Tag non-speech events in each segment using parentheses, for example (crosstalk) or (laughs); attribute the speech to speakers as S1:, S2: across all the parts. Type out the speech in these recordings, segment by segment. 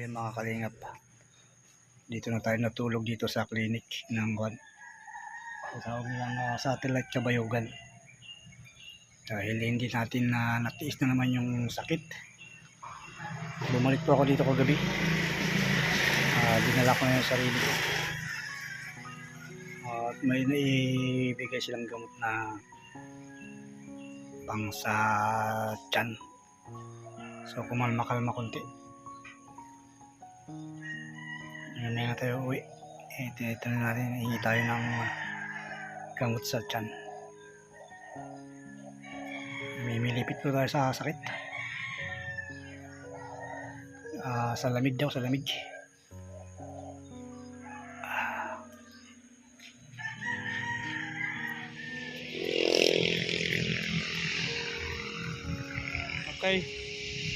S1: yan mga kalingap. Dito na tayo natulog dito sa clinic ng Kwan. Tawag nilang uh, satellite kabayugan. Dahil hindi natin na natiis na naman yung sakit. Bumalik po ako dito kagabi. Uh, dinala ko na yung sarili ko. At may naibigay silang gamot na pang sa tiyan. So kumalma-kalma konti. Ngayon na tayo uwi. Eh, na natin. Hingi tayo ng gamot sa tiyan. Mimilipit po tayo sa sakit. Ah, sa lamig daw, sa lamig. Okay.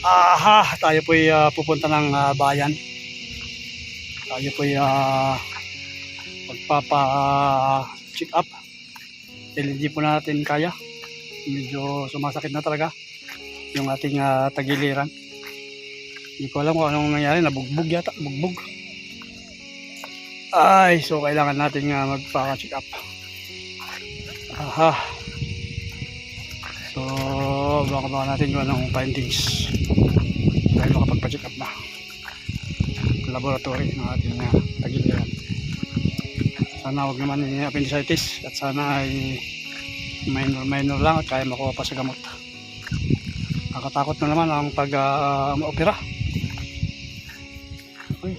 S1: Aha, tayo po uh, pupunta ng ah, bayan. Tayo po uh, magpapa-check up. Dahil hindi po natin kaya. Medyo sumasakit na talaga yung ating ah, tagiliran. Hindi ko alam kung anong nangyari. Nabugbog yata. Bugbog. Ay, so kailangan natin nga magpa-check up. Aha. So, baka baka natin yung anong findings. Dahil makapagpa-check up na. Laboratory ng ating uh, tagiliran. Sana wag naman yung appendicitis at sana ay minor minor lang at kaya makuha pa sa gamot. Nakakatakot na naman ang pag uh, opera. Uy.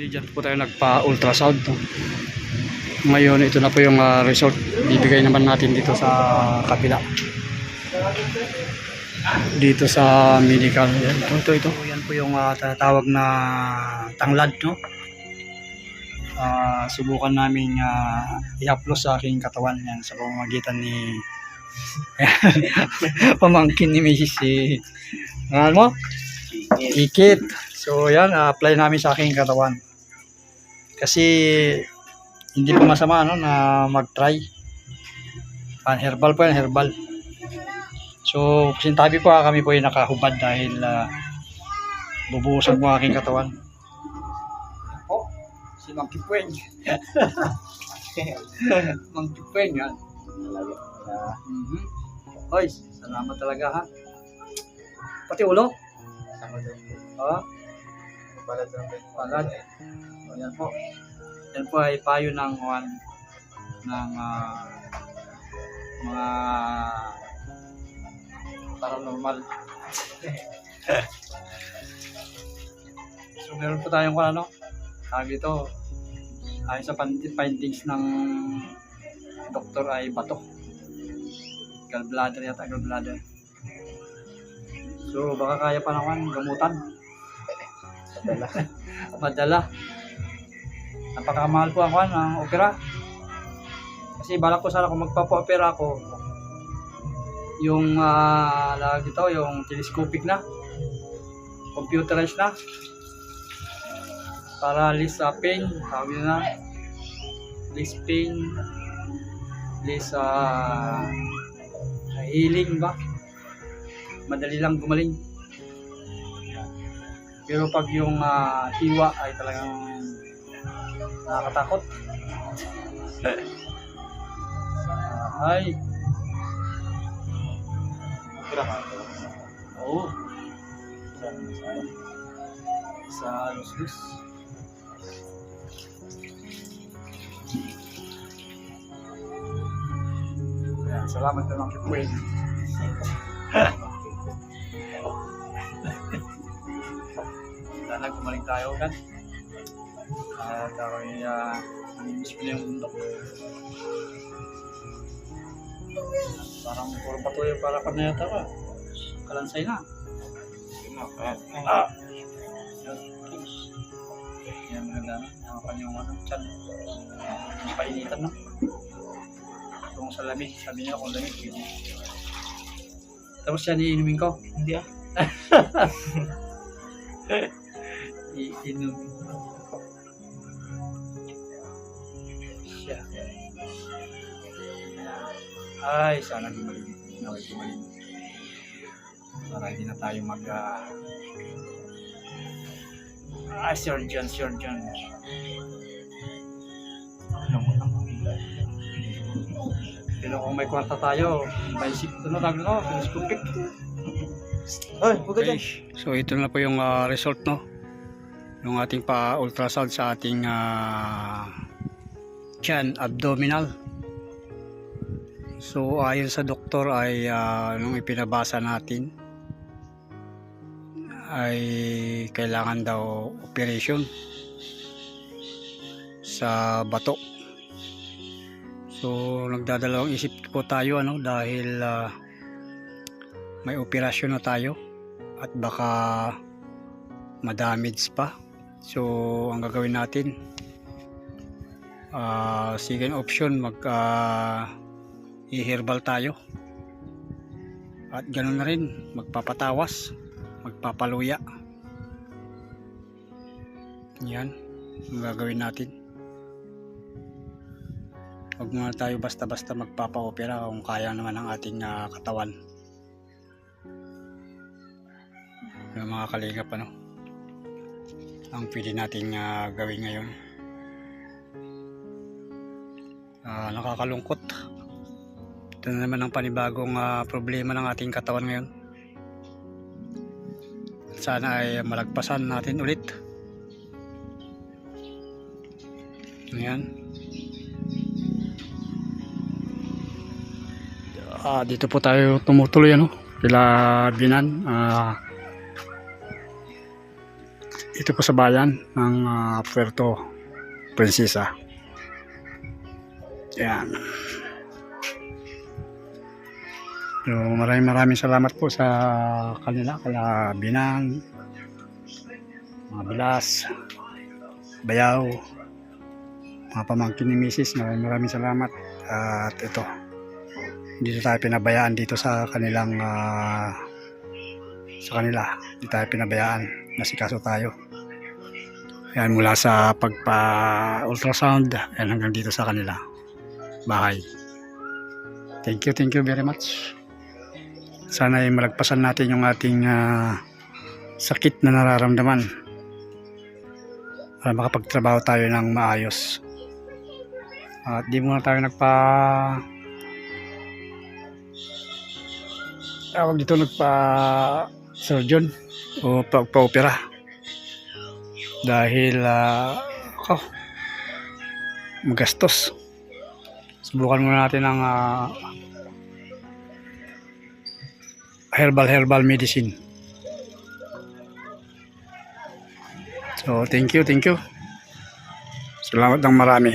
S1: Di dyan po tayo nagpa-ultrasound. Ngayon ito na po yung ah, result. Bibigay naman natin dito sa kabila. Dito sa medical. Yan, ito, ito, ito. Yan po yung ah, tatawag na tanglad. No? Ah, subukan namin uh, i-upload sa aking katawan yan sa pamamagitan ni (laughs) pamangkin ni Mrs. ano mo? Ikit. So yan, ah, apply namin sa aking katawan. Kasi hindi po masama ano, na mag-try. Pan herbal po yan, herbal. So, sintabi po ah, kami po ay nakahubad dahil uh, bubuhusan po aking katawan. Oh, si Mang Kipweng. (laughs) Mang Kipweng, yan. Mhm. Oy, salamat talaga ha. Pati ulo? Ha? Palad. Ayan po. Yan po ay payo ng one ng ah, mga paranormal. (laughs) so meron po tayong kung ano, tawag ito, ayon sa findings ng doktor ay bato. Gallbladder yata, gallbladder. So baka kaya pa naman gamutan. (laughs) Madala. Napakamahal po ang kwan, ang opera. Kasi balak ko sana kung magpapa-opera ako, yung uh, ito, yung telescopic na, computerized na, para less uh, pain, sabi na, less pain, less uh, healing ba? Madali lang gumaling. Pero pag yung ah, hiwa ay talagang nakakatakot. Ah, ay. Oo. Sa lus-lus. Ayan, salamat na lang kay Wayne. (laughs) Sana gumaling tayo kan. At ako ay uh, namimiss ko na yung bundok. Parang puro patuloy para ka na yata ka. Kalansay na.
S2: Ah.
S1: Ah. Yan mga gamit. Yung kanyang ano, chan. Yung painitan na. Kung sa lamig, sabi niya kung lamig. Tapos yan iinumin ko.
S2: Hindi ah. (laughs)
S1: Ko. Siya. Ay, sana gumaling. Naway gumaling. Para hindi na tayo mag... ah, Ah, Sir John, Sir John. Pero kung may kwarta tayo, may sip ito na tawag no, telescopic.
S2: Ay, huwag ka dyan.
S1: So ito na po yung ah, result no. Yung ating pa-ultrasound sa ating uh, chan abdominal. So ayon sa doktor ay ah, nung ipinabasa natin ay kailangan daw operation sa bato. So nagdadalawang isip po tayo ano dahil ah, may operasyon na tayo at baka madamage pa. So, ang gagawin natin, ah second option, mag ah, i-herbal tayo. At ganoon na rin, magpapatawas, magpapaluya. Yan, ang gagawin natin. Huwag muna tayo basta-basta magpapa-opera kung kaya naman ang ating ah, katawan. yung mga kalingap ano ang pwede nating ah, gawin ngayon. Ah, nakakalungkot. Ito na naman ang panibagong ah, problema ng ating katawan ngayon. Sana ay malagpasan natin ulit. Ayan. Ah, dito po tayo tumutuloy ano? Kila Binan ah ito po sa bayan ng ah, Puerto Princesa. Yan. So, maraming maraming salamat po sa kanila, kaya Binang, mga Bilas, Bayaw, mga pamangkin ni Mrs. Maraming maraming salamat. At ito, dito tayo pinabayaan dito sa kanilang ah, sa kanila. Hindi tayo pinabayaan. Nasikaso tayo. Yan mula sa pagpa-ultrasound hanggang dito sa kanila bahay. Thank you, thank you very much. Sana ay malagpasan natin yung ating ah, sakit na nararamdaman para makapagtrabaho tayo ng maayos. At di muna tayo nagpa tawag dito nagpa surgeon o pagpa-opera dahil ah, ako magastos. Subukan muna natin ang ah, herbal herbal medicine. So thank you thank you. Salamat ng marami